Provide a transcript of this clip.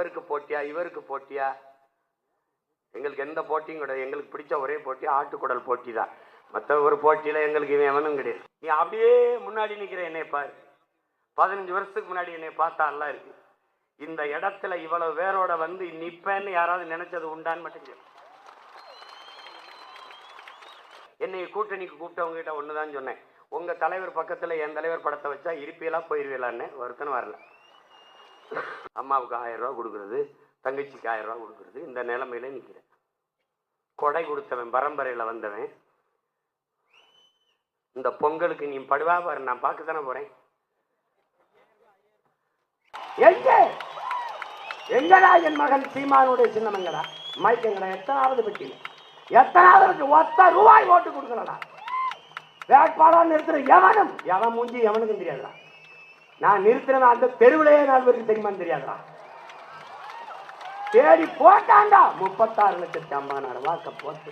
அவருக்கு போட்டியா இவருக்கு போட்டியா? எங்களுக்கு எந்த போட்டியும் கிடையாது. எங்களுக்கு பிடிச்ச ஒரே போட்டி ஆட்டுக்குடல் போட்டி தான். மற்ற ஒரு போட்டியில் எங்களுக்கு இவன் எவனும் கிடையாது. நீ அப்படியே முன்னாடி நிற்கிற என்னை பாரு. பதினஞ்சு வருஷத்துக்கு முன்னாடி என்னை பார்த்தா இருக்கு. இந்த இடத்துல இவ்வளவு பேரோட வந்து நிப்பேன்னு யாராவது நினைச்சது உண்டான்னு மட்டும் சொல்லு. என்னை கூட்டணிக்கு கூப்பிட்டவங்க கிட்ட தான் சொன்னேன். உங்கள் தலைவர் பக்கத்தில் என் தலைவர் படத்தை வச்சா இருப்பீங்களா போயிருவீங்களான்னு ஒருத்தனும் வரல. அம்மாவுக்கு ஆயிரம் ரூபா கொடுக்கறது தங்கச்சிக்கு ஆயிரம் ரூபா கொடுக்கறது இந்த நிலைமையில நிக்கிறேன். கொடை கொடுத்தவன் பரம்பரையில வந்தவன் இந்த பொங்கலுக்கு நீ படுவா பாரு நான் பார்க்க தானே போறேன். எங்க? எங்கடா என் மகன் சீமானுடைய சின்னமங்கடா மைக்கங்கடா எத்தனாவது பெட்டியில் எத்தனாவது ஒத்த ரூபாய் ஓட்டு கொடுக்கலடா. வேட்பாளர் நிறுத்துற எவனும்? எவன் மூஞ்சி எவனுக்கும் தெரியாதுடா. நான் நிறுத்தினவன் அந்த தெருவிலேயே நாலு பேருக்கு தெரியாதா தேடி போட்டாண்டா முப்பத்தாறு லட்சத்தி ஐம்பதாயிரம் வாக்க போட்டு.